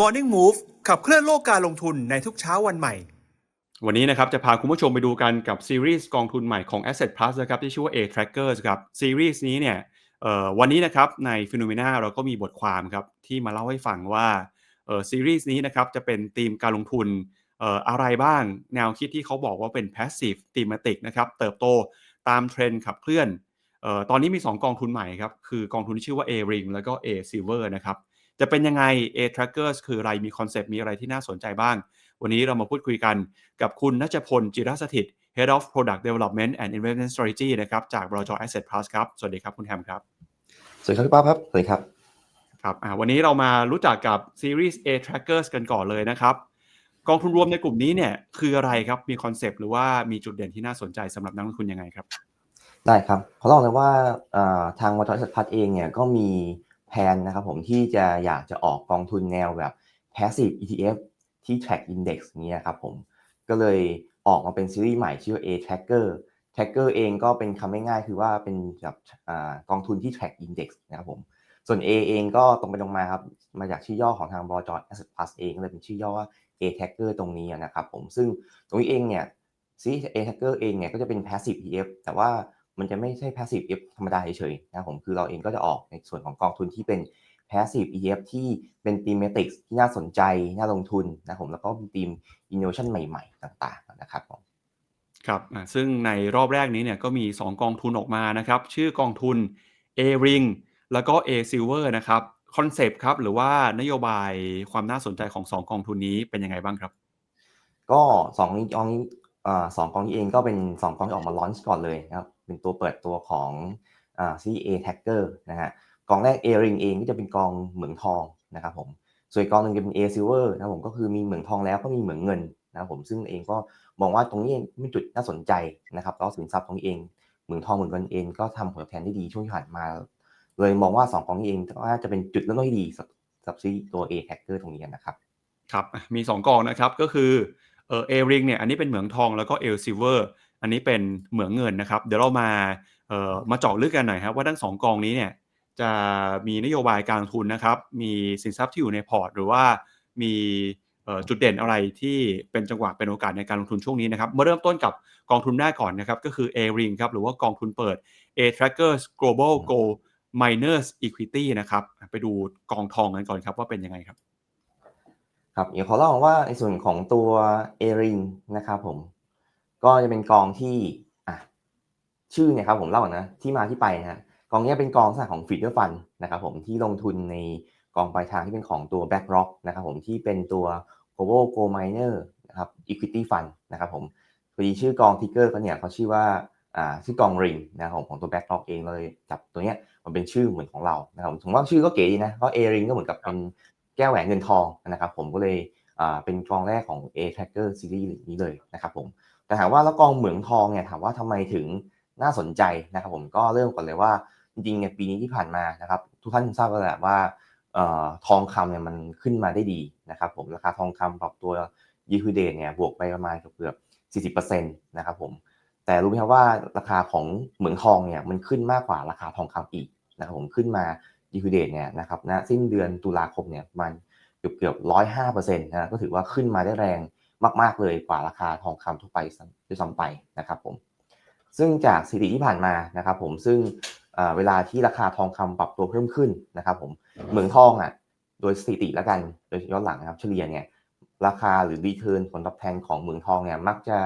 Morning Move ขับเคลื่อนโลกการลงทุนในทุกเช้าวันใหม่ วันนี้นะครับจะพาคุณผู้ชมไปดูกันกับซีรีส์กองทุนใหม่ของ Asset Plus นะครับที่ชื่อว่า A Trackers ครับซีรีส์นี้เนี่ยวันนี้นะครับใน p h e n o m e n a เราก็มีบทความครับที่มาเล่าให้ฟังว่าซีรีส์นี้นะครับจะเป็นธีมการลงทุนอะไรบ้าง แนวคิดที่เขาบอกว่าเป็น passive thematic นะครับเติบโตตามเทรนด์ขับเคลื่อนตอนนี้มี 2 กองทุนใหม่ครับคือกองทุนที่ชื่อว่า A Ring แล้วก็ A Silver นะครับ จะเป็นยังไง A Trackers คืออะไรมีคอนเซปต์มีอะไรที่น่าสนใจบ้าง วันนี้เรามาพูดคุยกันกับคุณนัชพลจิรสถิต Head of Product Development and Investment Strategy นะครับจากบรจ Asset Plus ครับ สวัสดีครับคุณแฮมครับ สวัสดีครับพี่ป้าครับ สวัสดีครับ ครับอ่าวันนี้เรามารู้จักกับซีรีส์ A Trackers กันก่อนเลยนะครับ กองทุนรวมในกลุ่มนี้เนี่ยคืออะไรครับ มีคอนเซปต์หรือว่ามีจุดเด่นที่น่าสนใจสำหรับนักลงทุนยังไงครับ ได้ครับขอเล่าเลยว่าอ่าทางวัตถุสัตพัฒน์เองเนี่ยก็มี แผนนะครับผมที่จะอยากจะออกกองทุนแนวแบบ passive ETF ที่ track index นี้นะครับผมก็เลยออกมาเป็นซีรีส์ใหม่ชื่อว่า A Tracker Tracker เองก็เป็นคำง่ายๆคือว่าเป็นแบบกองทุนที่ track index นะครับผมส่วน A เองก็ตรงไปตรงมาครับมาจากชื่อย่อของทางบลจ Asset Plus เองก็เลยเป็นชื่อย่อว่า A Tracker ตรงนี้นะครับผมซึ่งตรงนี้เองเนี่ยซี A Tracker เองเนี่ยก็จะเป็น passive ETF แต่ว่า มันจะไม่ใช่ passive ETF ธรรมดาเฉยๆนะครับผมคือเราเองก็จะออกในส่วนของกองทุนที่เป็น passive ETF ที่เป็น thematics ที่น่าสนใจน่าลงทุนนะครับผมแล้วก็มีธีม innovation ใหม่ ๆ ต่างๆนะครับผมครับอ่าซึ่งในรอบแรกนี้เนี่ยก็มี 2 กองทุนออกมานะครับ ชื่อกองทุน A Ring แล้วก็ A Silver นะครับคอนเซปต์ครับหรือว่านโยบายความน่าสนใจของ 2 กองทุนนี้เป็นยังไงบ้างครับ ก็สองนี้กองนี้อ่าสองกองนี้เองก็เป็นสองกองที่ออกมาลอนช์ก่อนเลยนะครับ เป็นตัวเปิดตัวของอ่าซี A Tracker นะฮะกองแรก A Ring เองก็จะเป็นกองเหมืองทองนะครับผมส่วนกองหนึ่งจะเป็น A Silver นะผมก็คือมีเหมืองทองแล้วก็มีเหมืองเงินนะครับผมซึ่งเองก็มองว่าตรงนี้เป็นจุดน่าสนใจนะครับแล้วสินทรัพย์ตรงเองเหมืองทองเหมืองเงินเองก็ทำผลตอบแทนได้ดีช่วงที่ผ่านมา เลยมองว่าสองกองนี้เองว่าจะเป็นจุดเริ่มต้นที่ดีสำหรับซีตัว A Tracker ตรงนี้นะครับครับมี 2กองนะครับก็คือเออเอริงเนี่ยอันนี้เป็นเหมืองทองแล้วก็เอลซิเวอร์ อันนี้เป็นเหมืองเงินนะครับ เดี๋ยวเรามาเอ่อมาเจาะลึกกันหน่อยครับว่าทั้งสองกองนี้เนี่ยจะมีนโยบายการลงทุนนะครับ มีสินทรัพย์ที่อยู่ในพอร์ต หรือว่ามีจุดเด่นอะไรที่เป็นจังหวะเป็นโอกาสในการลงทุนช่วงนี้นะครับ มาเริ่มต้นกับกองทุนแรกก่อนนะครับ ก็คือ A Ring ครับ หรือว่ากองทุนเปิด A Trackers Global Gold Miners Equity นะครับ ไปดูกองทองกันก่อนครับว่าเป็นยังไงครับ ครับเดี๋ยวขอเล่าว่าในส่วนของตัวเอริงนะครับผม ก็จะเป็นกองที่อะชื่อเนี่ยครับผมเล่าก่อนนะที่มาที่ไปนะฮะกองเนี้ยเป็นกองลักษณะของฟีเดอร์ฟันนะครับผมที่ลงทุนในกองปลายทางที่เป็นของตัว BlackRock นะครับผมที่เป็นตัว Global Gold Miner นะครับ Equity Fund นะครับผมพอดีชื่อกองทิกเกอร์เขาเนี่ยเขาชื่อว่าอ่าชื่อกองริงนะครับผมของตัว BlackRock เองเลยจับตัวเนี้ยมันเป็นชื่อเหมือนของเรานะครับผมว่าชื่อก็เก๋ดีนะเพราะเอริงก็เหมือนกับเป็นแก้วแหวนเงินทองนะครับผมก็เลยอ่าเป็นกองแรกของ A Tracker Series นี้เลยนะครับผม แต่ถามว่าแล้วกองเหมืองทองเนี่ยถามว่าทำไมถึงน่าสนใจนะครับผมก็เริ่มก่อนเลยว่าจริงๆเนี่ยปีนี้ที่ผ่านมานะครับทุกท่านคงทราบกันแหละว่าออทองคำเนี่ยมันขึ้นมาได้ดีนะครับผมราคาทองคำปรับตัว y e a r to date เนี่ยบวกไปประมาณเกือบ 40%นะครับผมแต่รู้ไหมครับว่าราคาของเหมืองทองเนี่ยมันขึ้นมากกว่าราคาทองคำอีกนะครับผมขึ้นมาดีคูเดตเนี่ยนะครับณสิ้นเดือนตุลาคมเนี่ยมันเกือบเกือบร้อยห้าเปอร์เซ็นต์นะก็ถือว่าขึ้นมาได้แรง มากๆเลยกว่าราคาทองคำทั่วไปด้วยซ้ำไปนะครับผมซึ่งจากสถิติที่ผ่านมานะครับผมซึ่งเวลาที่ราคาทองคำปรับตัวเพิ่มขึ้นนะครับผมเหมืองทองอะโดยสถิติแล้วกันโดยย้อนหลังนะครับเฉลี่ยเนี่ยราคาหรือรีเทิร์นผลตอบแทนของเหมืองทองเนี่ยมักจะ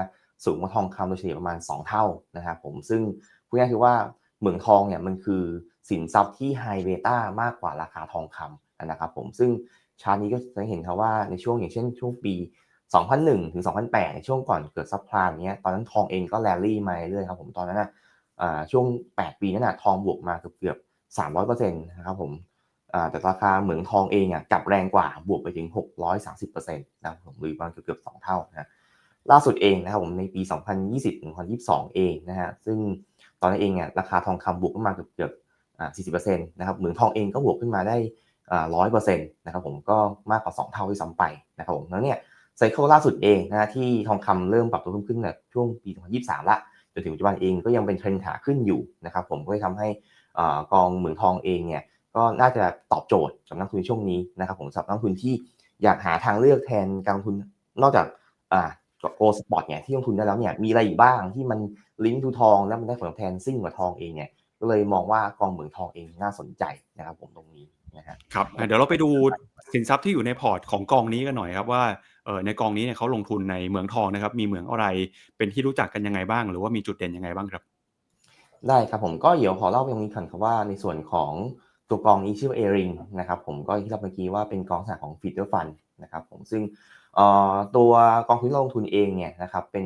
สูงกว่าทองคำโดยเฉลี่ยประมาณ 2 เท่านะครับผมซึ่งพูดง่ายคือว่าเหมืองทองเนี่ยมันคือสินทรัพย์ที่ไฮเบต้ามากกว่าราคาทองคำนะครับผมซึ่งชาร์ตนี้ก็จะเห็นครับว่าในช่วงอย่างเช่นช่วงปี 2001 ถึง 2008ในช่วงก่อนเกิดซับพลามเนี้ยตอนนั้นทองเองก็แรลลี่มาเรื่อยครับผมตอนนั้นนะช่วง 8 ปีนั้นนะทองบวกมาเกือบเกือบ300%นะครับผมแต่ราคาเหมืองทองเองอะกลับแรงกว่าบวกไปถึง 630%นะครับผมหรือประมาณเกือบ2เท่านะล่าสุดเองนะครับผมในปี 2020ถึง2022 เองนะฮะซึ่งตอนนั้นเองเนี่ยราคาทองคำบวกขึ้นมาเกือบเกือบอ่า40%นะครับเหมืองทองเองก็บวกขึ้นมาได้อ่า100%นะครับผมก็มากกว่า 2 เท่าที่ซ้ำไปนะครับผมแล้วเนี่ย ไซเคิลล่าสุดเองนะที่ทองคำเริ่มปรับตัวเพิ่มขึ้นในช่วงปี 2023 ละจนถึงปัจจุบันเองก็ยังเป็นเทรนด์ขาขึ้นอยู่นะครับผมก็เลยทำให้กองเหมืองทองเองเนี่ยก็น่าจะตอบโจทย์สำหรับนักทุนช่วงนี้นะครับผมสำหรับนักทุนที่อยากหาทางเลือกแทนการลงทุนนอกจากโกลสปอร์ตเนี่ยที่ลงทุนได้แล้วเนี่ยมีอะไรอีกบ้างที่มันลิงก์ทูทองแล้วมันได้ผลตอบแทนซิ่งกว่าทองเองเนี่ยก็เลยมองว่ากองเหมืองทองเองน่าสนใจนะครับผมตรงนี้นะครับอะเดี๋ยวเราไปดูสินทรัพย์ที่อยู่ในพอร์ตของกองนี้กันหน่อยครับว่า เออในกองนี้เนี่ยเขาลงทุนในเหมืองทองนะครับ มีเหมืองอะไรเป็นที่รู้จักกันยังไงบ้าง หรือว่ามีจุดเด่นยังไงบ้างครับ ได้ครับผมก็เดี๋ยวขอเล่าไปตรงนี้ก่อนครับว่าในส่วนของตัวกองนี้ชื่อว่าเอริงนะครับผมก็ที่เราเมื่อกี้ว่าเป็นกองสลากของฟีเดอร์ฟันนะครับผมซึ่งตัวกองทุนที่ลงทุนเองเนี่ยนะครับเป็น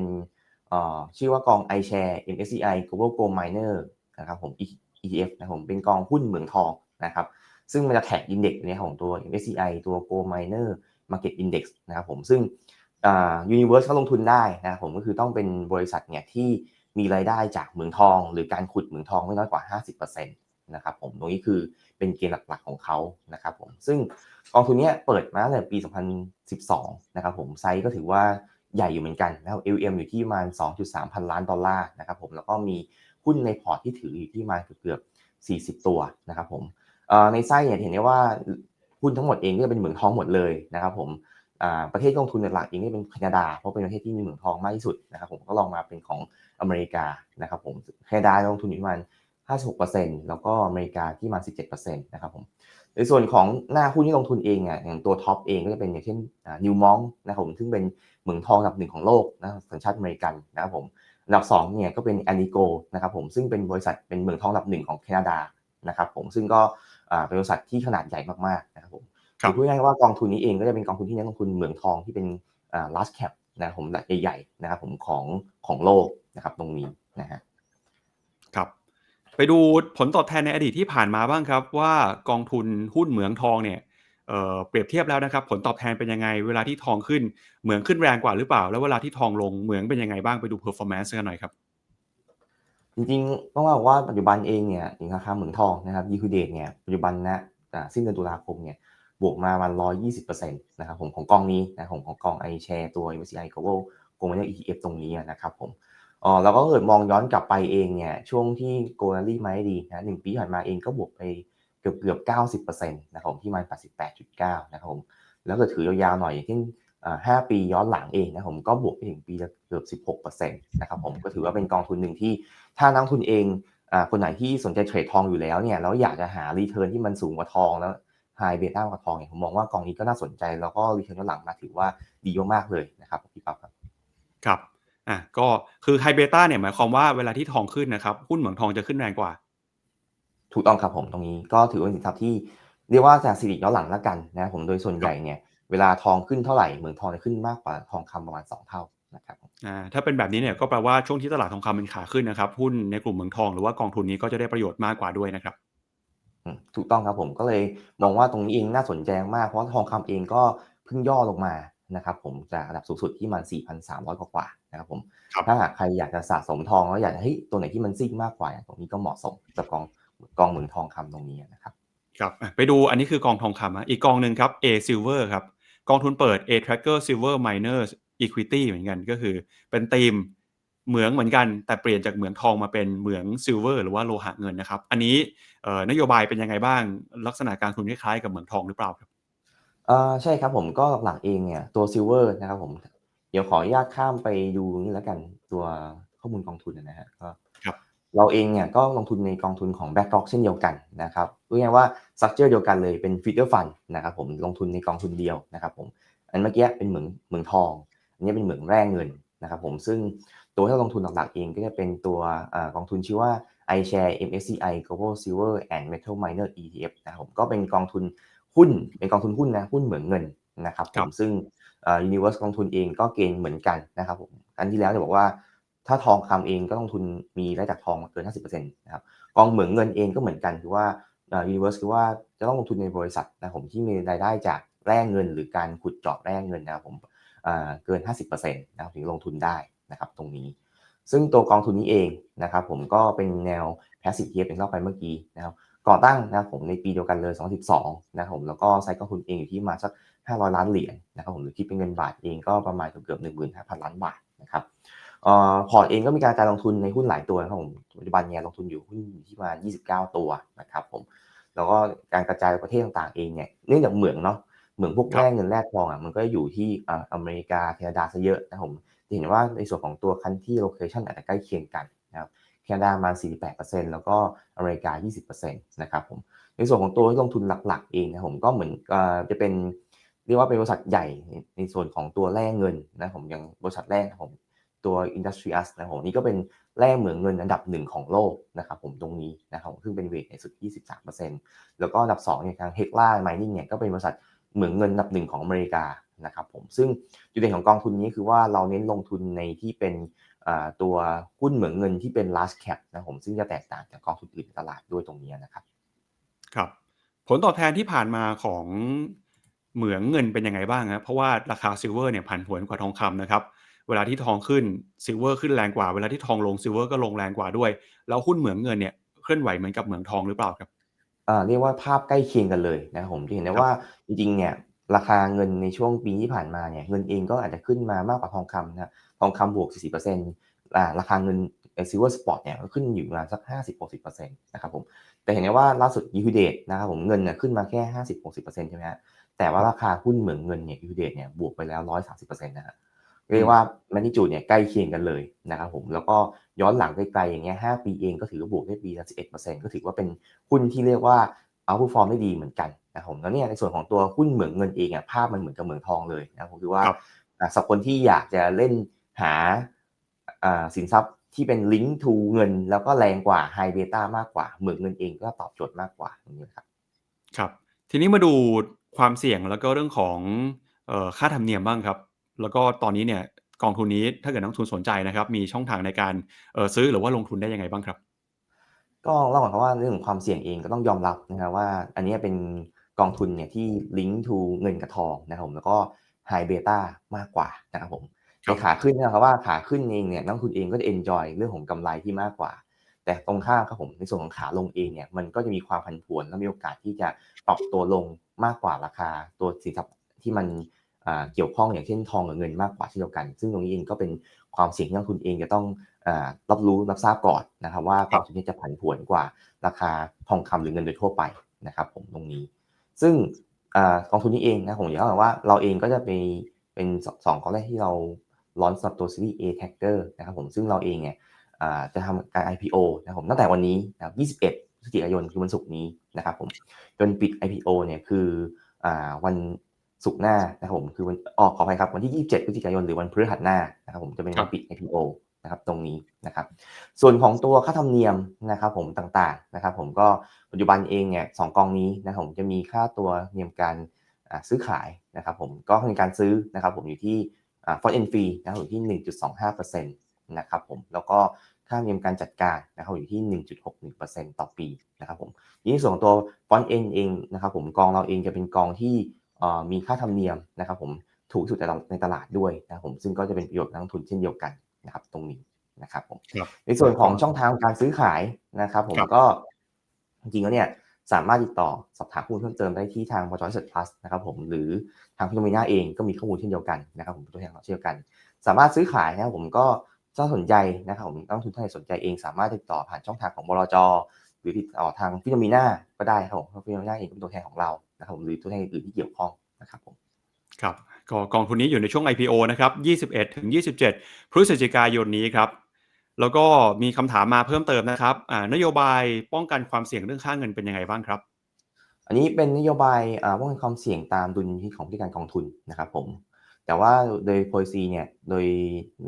ชื่อว่ากอง iShare MSCI Global Gold Miner นะครับผม ETF นะผมเป็นกองหุ้นเหมืองทองนะครับซึ่งมันจะแท็กอินเด็กซ์เนี่ยของตัว MSCI ตัว Gold Miner Market Index นะครับผมซึ่งอ่า Universe เขาลงทุนได้นะครับผมก็คือต้องเป็นบริษัทเนี่ยที่มีรายได้จากเหมืองทอง หรือการขุดเหมืองทองไม่น้อยกว่า 50%นะครับผมตรงนี้คือเป็นเกณฑ์หลักๆของเขานะครับผมซึ่งกองทุนเนี้ยเปิดมาตั้งแต่ปี 2012 นะครับผมไซส์ก็ถือว่าใหญ่อยู่เหมือนกันนะครับ LM อยู่ที่ประมาณ 2.3 พันล้านดอลลาร์นะครับผมแล้วก็มีหุ้นในพอร์ตที่ถืออยู่ที่ประมาณเกือบ40 ตัวนะครับผมในไส้เนี่ยเห็นได้ว่า หุ้นทั้งหมดเองก็จะเป็นเหมืองทองหมดเลยนะครับผมประเทศลงทุนหลักเองนี่เป็นแคนาดาเพราะเป็นประเทศที่มีเหมืองทองมากที่สุดนะครับผมก็ลองมาเป็นของอเมริกานะครับผมแคนาดาลงทุนอยู่ประมาณ56%แล้วก็อเมริกาที่ประมาณ17%นะครับผมในส่วนของหน้าหุ้นที่ลงทุนเองอะอย่างตัวท็อปเองก็จะเป็นอย่างเช่นนิวมองนะครับผมซึ่งเป็นเหมืองทองอันดับหนึ่งของโลกนะสัญชาติอเมริกันนะครับผมอันดับสองเนี่ยก็เป็นแอนิโกนะครับผมซึ่งเป็นบริษัทเป็นเหมืองทองอันดับหนึ่งของแคนาดานะครับผมซึ่งก็อ่า เป็นบริษัทที่ขนาดใหญ่มากๆนะครับผมครับพูดง่ายๆว่ากองทุนนี้เองก็จะเป็นกองทุนที่เน้นลงทุนเหมืองทองที่เป็นอ่า large cap นะครับผมใหญ่ๆนะครับผมของของโลกนะครับตรงนี้นะฮะครับ ไปดูผลตอบแทนในอดีตที่ผ่านมาบ้างครับว่ากองทุนหุ้นเหมืองทองเนี่ยเอ่อเปรียบเทียบแล้วนะครับผลตอบแทนเป็นยังไง เวลาที่ทองขึ้นเหมืองขึ้นแรงกว่าหรือเปล่า แล้วเวลาที่ทองลงเหมืองเป็นยังไงบ้างไปดู performance กันหน่อยครับ จริงๆต้องบอกว่าปัจจุบันเองเนี่ยอย่างราคาเหมืองทองนะครับยีคูเดตเนี่ยปัจจุบันนะอ่สิ้นเดือนตุลาคมเนี่ยบวกมาประมาณ120%นต์นะครับผมของกองนี้นะผมของกอง i share ตัว MSCI Global Gold Miner ETF ตรงนี้นะครับผมอ๋อแล้วก็เกิดมองย้อนกลับไปเองเนี่ยช่วงที่โกลารี่มาดีนะหนึ่งปีผ่านมาเองก็บวกไปเกือบเกือบๆ90%นต์นะครับผมที่ประมาณ88.9นะครับผมแล้วก็ถือยาวๆหน่อยอย่างเช่น อ่าห้าปีย้อนหลังเองนะผมก็บวกไปถึงปีละเกือบ 16%นะครับผมก็ถือว่าเป็นกองทุนหนึ่งที่ถ้านักลงทุนเองอ่าคนไหนที่สนใจเทรดทองอยู่แล้วเนี่ยแล้วอยากจะหารีเทิร์นที่มันสูงกว่าทองแล้วไฮเบต้ากว่าทองเนี่ยผมมองว่ากองนี้ก็น่าสนใจ แล้วก็รีเทิร์นย้อนหลังมาถือว่าดีมากๆเลยนะครับพี่ปั๊บครับครับอะก็คือไฮเบต้าเนี่ยหมายความว่าเวลาที่ทองขึ้นนะครับหุ้นเหมืองทองจะขึ้นแรงกว่า ถูกต้องครับผมตรงนี้ก็ถือว่าเป็นสินทรัพย์ที่เรียกว่าจากสิริย้อนหลังแล้วกันนะครับผมโดยส่วนใหญ่เนี่ย เวลาทองขึ้นเท่าไหร่เหมืองทองจะขึ้นมากกว่าทองคำประมาณ 2 เท่านะครับอ่าถ้าเป็นแบบนี้เนี่ยก็แปลว่าช่วงที่ตลาดทองคำเป็นขาขึ้นนะครับหุ้นในกลุ่มเหมืองทองหรือว่ากองทุนนี้ก็จะได้ประโยชน์มากกว่าด้วยนะครับอืมถูกต้องครับผมก็เลยมองว่าตรงนี้เองน่าสนใจมากเพราะทองคำเองก็เพิ่งย่อลงมานะครับผมจากระดับสูงสุดที่มัน 4,300 กว่าๆนะครับผมครับถ้าหากใครอยากจะสะสมทองแล้วอยากจะเฮ้ยตัวไหนที่มันซิ่งมากกว่าตรงนี้ก็เหมาะสมกับกองกองเหมืองทองคำตรงนี้นะครับครับอะไปดูอันนี้คือกองทองคำอะอีกกองหนึ่งครับ A Silver ครับ กองทุนเปิด A Tracker Silver Miners Equity เหมือนกันก็คือเป็นธีมเหมืองเหมือนกัน แต่เปลี่ยนจากเหมืองทองมาเป็นเหมืองซิลเวอร์หรือว่าโลหะเงินนะครับ อันนี้นโยบายเป็นยังไงบ้าง ลักษณะการทุนคล้ายๆกับเหมืองทองหรือเปล่าครับใช่ครับผมก็หลักๆเองเนี่ยตัวซิลเวอร์นะครับผมเดี๋ยวขออนุญาตข้ามไปดูนี่แล้วกันตัวข้อมูลกองทุนนะฮะก็ เราเองเนี่ยก็ลงทุนในกองทุนของ BlackRock เช่นเดียวกันนะครับพูดง่ายๆว่าสักเจอเดียวกันเลยเป็นฟีเจอร์ฟันนะครับผมลงทุนในกองทุนเดียวนะครับผมอันเมื่อกี้เป็นเหมืองเหมืองทอง อันนี้เป็นเหมืองแร่เงินนะครับผมซึ่งตัวที่เราลงทุนหลักๆเองก็จะเป็นตัวเอ่อกองทุนชื่อว่า iShare MSCI Global Silver and Metal Miner ETF นะครับผมก็เป็นกองทุนหุ้นเป็นกองทุนหุ้นนะหุ้นเหมืองเงินนะครับผครัมบซึ่งเอ่อ Universe กองทุนเองก็เกณฑ์เหมือนกันนะครับผมอันที่แล้วเนี่ยบอกว่า ถ้าทองคำเองก็ลงทุนมีรายจากทองเกิน 50%นะครับกองเหมืองเงินเองก็เหมือนกันคือว่าอ่อ Universe คือว่าจะต้องลงทุนในบริษัทนะผมที่มีรายได้จากแร่เงิน หรือการขุดเจาะแร่เงินนะครับผมเกิน 50%นะครับถึงลงทุนได้นะครับตรงนี้ ซึ่งตัวกองทุนนี้เองนะครับผมก็เป็นแนว passive ETF อย่างที่เล่าไปเมื่อกี้นะครับก่อตั้งนะครับผมในปีเดียวกันเลย 2012นะครับผมแล้วก็ไซส์กองทุนเองอยู่ที่มาสัก 500 ล้านเหรียญนะครับผมหรือคิดเป็นเงินบาทเองก็ประมาณเกือบๆ15,000 ล้านบาทนะครับ พอร์ตเองก็มีการการลงทุนในหุ้นหลายตัวนะครับผมปัจจุบันเนี่ยลงทุนอยู่หุ้นอยู่ที่ประมาณ29 ตัวนะครับผมแล้วก็การกระจายประเทศต่างๆเองเนี่ยเนื่องจากเหมืองเนาะเหมืองพวกครับแร่เงินแร่ทองอะมันก็อยู่ที่อ่าอเมริกาแคนาดาซะเยอะนะครับผมจะเห็นว่าในส่วนของตัวคันที่โลเคชันอาจจะใกล้เคียงกันนะครับแคนาดาประมาณ48%แล้วก็อเมริกา 20%นะครับผมในส่วนของตัวที่ลงทุนหลักๆ เองนะครับผมก็เหมือนอ่าจะเป็นเรียกว่าเป็นบริษัทใหญ่ในในส่วนของตัวแร่เงินนะครับผมอย่างบริษัทแรกนะครับผม ตัว Industrious นะครับผมนี่ก็เป็นแร่เหมืองเงินอันดับหนึ่งของโลกนะครับผมตรงนี้นะครับซึ่งเป็นเวทในสุด 23%แล้วก็อันดับ2เนี่ยทาง Hekla Mining เนี่ยก็เป็นบริษัทเหมืองเงินอันดับหนึ่งของอเมริกานะครับผมซึ่งจุดเด่นของกองทุนนี้คือว่าเราเน้นลงทุนในที่เป็นตัวหุ้นเหมืองเงินที่เป็น large cap นะครับผมซึ่งจะแตกต่างจากกองทุนอื่นในตลาดด้วยตรงนี้นะครับครับ ผลตอบแทนที่ผ่านมาของเหมืองเงินเป็นยังไงบ้างครับเพราะว่าราคาซิลเวอร์เนี่ยผันผวนกว่าทองคำนะครับ เวลาที่ทองขึ้นซิลเวอร์ขึ้นแรงกว่า เวลาที่ทองลงซิลเวอร์ก็ลงแรงกว่าด้วย แล้วหุ้นเหมืองเงินเนี่ยเคลื่อนไหวเหมือนกับเหมืองทองหรือเปล่าครับอ่าเรียกว่าภาพใกล้เคียงกันเลยนะครับผมจะเห็นได้ครับว่าจริงๆเนี่ยราคาเงินในช่วงปีที่ผ่านมาเนี่ยเงินเองก็อาจจะขึ้นมามากกว่าทองคำนะทองคำบวก 40%อ่าราคาเงินซิลเวอร์สปอตเนี่ยก็ขึ้นอยู่ประมาณสัก 50-60%นะครับผมแต่เห็นได้ว่าล่าสุดยู d เดตนะครับผมเงินเนี่ยขึ้นมาแค่ 50-60%ใช่ไหมฮะแต่ว่าราคาหุ้นเหมืองเงินเนี่ยยู d เดตเนี่ยบวกไปแล้ว 130%นะฮะ เรียกว่าแมกนิจูดเนี่ยใกล้เคียงกันเลยนะครับผมแล้วก็ย้อนหลังไกลๆอย่างเงี้ย5ปีเองก็ถือว่าบวกได้ปีละ11%ก็ถือว่าเป็นหุ้นที่เรียกว่าเอาผู้ฟอร์มได้ดีเหมือนกันนะครับผมแล้วเนี่ยในส่วนของตัวหุ้นเหมืองเงินเองอะภาพมันเหมือนกับเหมืองทองเลยนะครับผมคือว่าครับอ่าสำหรับคนที่อยากจะเล่นหาอ่าสินทรัพย์ที่เป็นลิงก์ทูเงิน แล้วก็แรงกว่าไฮเบต้ามากกว่าเหมืองเงินเองก็ตอบโจทย์มากกว่าตรงนี้ครับครับ ทีนี้มาดูความเสี่ยงแล้วก็เรื่องของเอ่อค่าธรรมเนียมบ้างครับ แล้วก็ตอนนี้เนี่ยกองทุนนี้ถ้าเกิดนักลงทุนสนใจนะครับ มีช่องทางในการเอ่อซื้อหรือว่าลงทุนได้ยังไงบ้างครับ ก็เล่าก่อนครับว่าเรื่องของความเสี่ยงเองก็ต้องยอมรับนะครับว่า อันนี้เป็นกองทุนเนี่ยที่ลิงก์ทูเงินกับทองนะครับผมแล้วก็ไฮเบต้ามากกว่านะครับผมครัในบขาขึ้นนะครับว่าขาขึ้นเองเนี่ยนักลงทุนเองก็จะเอนจอยเรื่องของกำไรที่มากกว่า แต่ตรงข้ามครับผมในส่วนของขาลงเองเนี่ยมันก็จะมีความผันผวนและมีโอกาสที่จะปรับตัวลงมากกว่าราคาตัวสินทรัพย์ที่มันอ่า เกี่ยวข้องอย่างเช่นทองกับเงินมากกว่าเช่นเดียวกัน ซึ่งตรงนี้เองก็เป็นความเสี่ยงที่นักลงทุนเองจะต้องอ่ารับรู้รับทราบก่อนนะครับว่ากองทุนนี้จะผันผวนกว่าราคาทองคำหรือเงินโดยทั่วไปนะครับผมตรงนี้ ซึ่งอากองทุนนี้เองนะผมอยากเล่าว่าเราเองก็จะไปเป็นสสองกองแรกที่เราลอนสำหรับตัวซีรีส์ A Tracker นะครับผมซึ่งเราเองเนี่ยอ่าจะทำการ IPO นะครับผมตั้งแต่วันนี้นะครับ21พฤศจิกายนคือวันศุกร์นี้นะครับผมจนปิด IPO เนี่ยคืออ่าวัน ศุกหน้านะครับผมคือวันออกขออภัยครับวันที่ 27พฤศจิกายนหรือวันพฤหัสหน้านะครับผมจะเป็นวันปิด IPO นะครับตรงนี้นะครับส่วนของตัวค่าธรรมเนียมนะครับผมต่างๆนะครับผมก็ปัจจุบันเองเนี่ยสองกองนี้นะครับผมจะมีค่าตัวเนียมการซื้อขายนะครับผมก็มีการซื้อนะครับผมอยู่ที่ฟอนต์เอ็นฟรีนะครับอยู่ที่ 1.25%นะครับผมแล้วก็ค่าเนียมการจัดการนะครับอยู่ที่ 1.61%ต่อปีนะครับผมทีนี้ส่วนตัวฟอนต์เอ็นเองนะครับผมกองเราเองจะเป็นกองที่ มีค่าธรรมเนียมนะครับผมถูกที่สุดในตลาดในตลาดด้วยนะครับผมซึ่งก็จะเป็นประโยชน์กับนักลงทุนเช่นเดียวกันนะครับตรงนี้นะครับผมครับในส่วนของช่องทางการซื้อขายนะครับผมครับก็จริงๆแล้วเนี่ยสามารถติดต่อสอบถามข้อมูลเพิ่มเติมได้ที่ทางบจอยเซ็ตพลัสนะครับผมหรือทางพิโนมิน่าเองก็มีข้อมูลเช่นเดียวกันนะครับผมเป็นตัวแทนของเราเช่นเดียวกัน สามารถซื้อขายนะครับผมก็ถ้าสนใจนะครับผมนักลงทุนท่านไหนสนใจเองสามารถติดต่อผ่านช่องทางของบลจหรือติดต่อทางพิโนมิน่าก็ได้ครับผมเพราะพิโนมิน่าเองก็เป็นตัวแทนของเรา นะครับผมหรือตัวแทนอื่นๆที่เกี่ยวข้องนะครับผมครับก็กองทุนนี้อยู่ในช่วง IPO นะครับ 21 ถึง 27 พฤศจิกายนนี้ครับ แล้วก็มีคำถามมาเพิ่มเติมนะครับอ่านโยบายป้องกันความเสี่ยงเรื่องค่าเงินเป็นยังไงบ้างครับ อันนี้เป็นนโยบายอ่าป้องกันความเสี่ยงตามดุลพินิจของผู้จัดการกองทุนนะครับผม แต่ว่าโดย policy เนี่ย โดย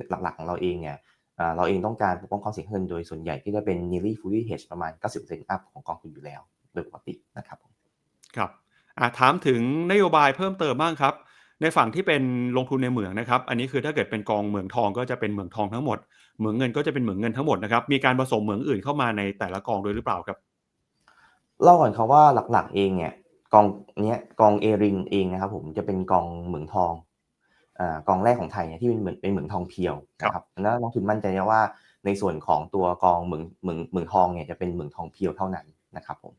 หลักๆของเราเองเนี่ยอ่าเราเองต้องการปกป้องความเสี่ยงเงินโดยส่วนใหญ่ที่จะเป็น nearly fully hedged ประมาณ 90% up ของกองทุนอยู่แล้ว โดยปกตินะครับผม ครับ อ่าถามถึงนโยบายเพิ่มเติมบ้างครับ ในฝั่งที่เป็นลงทุนในเหมืองนะครับ อันนี้คือถ้าเกิดเป็นกองเหมืองทองก็จะเป็นเหมืองทองทั้งหมด เหมืองเงินก็จะเป็นเหมืองเงินทั้งหมดนะครับ มีการผสมเหมืองอื่นเข้ามาในแต่ละกองด้วยหรือเปล่าครับ เล่าก่อนครับว่าหลักๆเองเนี่ยกองเนี้ยกองเอริงเองนะครับ ผมจะเป็นกองเหมืองทองอ่ากองแรกของไทยเนี่ยที่เป็นเหมือนเป็นเหมืองทองเพียวนะครับแล้วนักลงทุนมั่นใจได้ว่าในส่วนของตัวกองเหมืองเหมืองเหมืองทองเนี่ยจะเป็นเหมืองทองเพียวเท่านั้นนะครับผม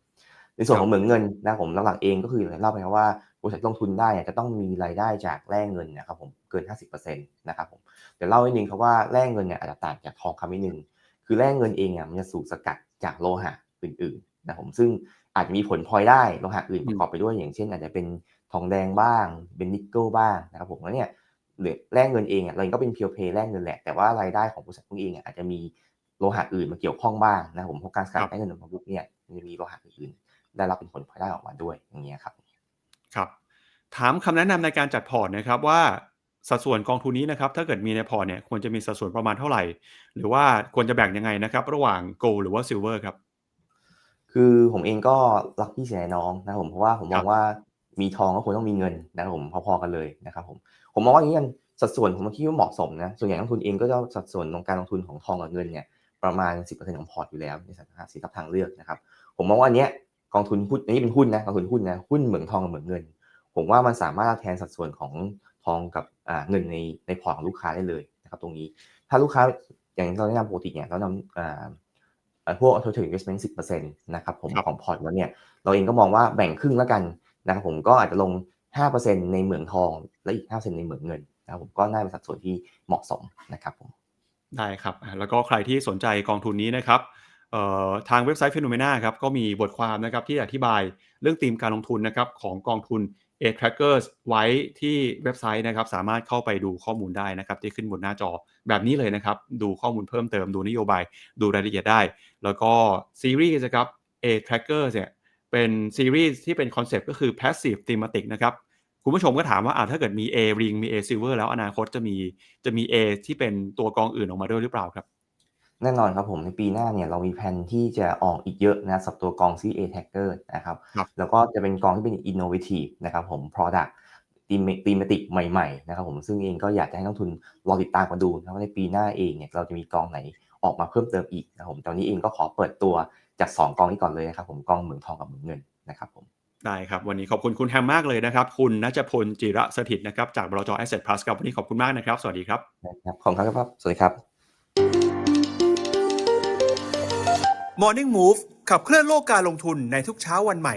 ในส่วนของเหมืองเงินนะครับผมหลักๆเองก็คืออย่างที่เล่าไปครับว่าบริษัทลงทุนได้เนี่ยจะต้องมีรายได้จากแร่เงินนะครับผมเกิน 50%นะครับผมเดี๋ยวเล่าให้นึงครับว่าแร่เงินเนี่ยอาจจะต่างจากทองคำนิดนึงคือแร่เงินเองอะมันจะสูบสกัดจากโลหะอื่นๆนะผมซึ่งอาจจะมีผลพลอยได้โลหะอื่นอืมประกอบไปด้วยอย่างเช่น อาจจะเป็นทองแดงบ้าง เป็นนิกเกิลบ้างนะครับผมแล้วเนี่ยหรือแลกเงินเองอะเราเองก็เป็นเพียวเพย์แลกเงินแหละแต่ว่ารายได้ของบริษัทพวกเองอะอาจจะมีโลหะอื่นมาเกี่ยวข้องบ้างนะครับผมเพราะการสกัดได้เงินของพวกเนี่ยมันจะมีโลหะอื่นๆ ได้รับเป็นผลพลอยได้ออกมาด้วยอย่างเงี้ยครับครับ ถามคำแนะนำในการจัดพอร์ตนะครับว่าสัดส่วนกองทุนนี้นะครับถ้าเกิดมีในพอร์ตเนี่ยควรจะมีสัดส่วนประมาณเท่าไหร่ หรือว่าควรจะแบ่งยังไงนะครับ ระหว่าง gold หรือว่า silver ครับ คือผมเองก็รักพี่เสียน้องนะครับผมเพราะว่าผมมครัองบว่ามีทองก็ควรต้องมีเงินนะครับผมพอๆกันเลยนะครับผมผมมองว่าอย่างนี้กันสัดส่วนผมคิดว่าเหมาะสมนะส่วนใหญ่นักลงทุนเองก็จะสัดส่วนของการลงทุนของทองกับเงินเนี่ยประมาณ 10%ของพอร์ตอยู่แล้วในสัดสินทรัพย์ทางเลือกนะครับผมมองว่าอันเนี้ย กองทุนหุ้นอันนี้เป็นหุ้นนะกองทุนหุ้นนะหุ้นเหมืองทองกับเหมืองเงิน ผมว่ามันสามารถแทนสัดส่วนของทองกับอ่าเงินในในพอร์ตของลูกค้าได้เลยนะครับตรงนี้ ถ้าลูกค้าอย่างเราแนะนำปกติเนี่ยเรานำอ่าเอ่อพวก total investment 10%นะครับผมครับของพอร์ตแล้วเนี่ยเราเองก็มองว่าแบ่งครึ่งแล้วกันนะครับผมก็อาจจะลง 5%ในเหมืองทองและอีก 5%ในเหมืองเงินนะครับผมก็น่าเป็นสัดส่วนที่เหมาะสมนะครับผมได้ครับอะแล้วก็ใครที่สนใจกองทุนนี้นะครับเอ่อ ทางเว็บไซต์ Phenomena ครับก็มีบทความนะครับที่อธิบายเรื่องธีมการลงทุนนะครับของกองทุน A Trackers ไว้ที่เว็บไซต์นะครับ สามารถเข้าไปดูข้อมูลได้นะครับ ที่ขึ้นบนหน้าจอแบบนี้เลยนะครับ ดูข้อมูลเพิ่มเติมดูนโยบาย ดูรายละเอียดได้ แล้วก็ซีรีส์นะครับ A Trackers เนี่ยเป็นซีรีส์ที่เป็นคอนเซปต์ก็คือ Passive Thematic นะครับคุณผู้ชมก็ถามว่าอะถ้าเกิดมี A Ring มี A Silver แล้วอนาคตจะมีจะมี A ที่เป็นตัวกองอื่นออกมาด้วยหรือเปล่าครับ แน่นอนครับผมในปีหน้าเนี่ยเรามีแผนที่จะออกอีกเยอะนะสำหรับตัวกอง c a Tracker นะครับครับ แล้วก็จะเป็นกองที่เป็น innovative นะครับผม product ตีมติกใหม่ๆนะครับผมซึ่งเองก็อยากจะให้นักลงทุนรอติดตามกันดูนะครับว่าในปีหน้าเองเนี่ยเราจะมีกองไหนออกมาเพิ่มเติมอีกนะครับผมตอนนี้เองก็ขอเปิดตัวจาก 2 กองนี้ก่อนเลยนะครับผมกองเหมืองทองกับเหมืองเงินนะครับผมได้ครับ วันนี้ขอบคุณคุณแฮมมากเลยนะครับ คุณนัชพลจิระสถิตนะครับจากบลจ Asset Plus ครับวันนี้ขอบคุณมากนะครับ สวัสดีครับนะครับขอบคุณครับ สวัสดีครับ Morning Move ขับเคลื่อนโลกการลงทุนในทุกเช้าวันใหม่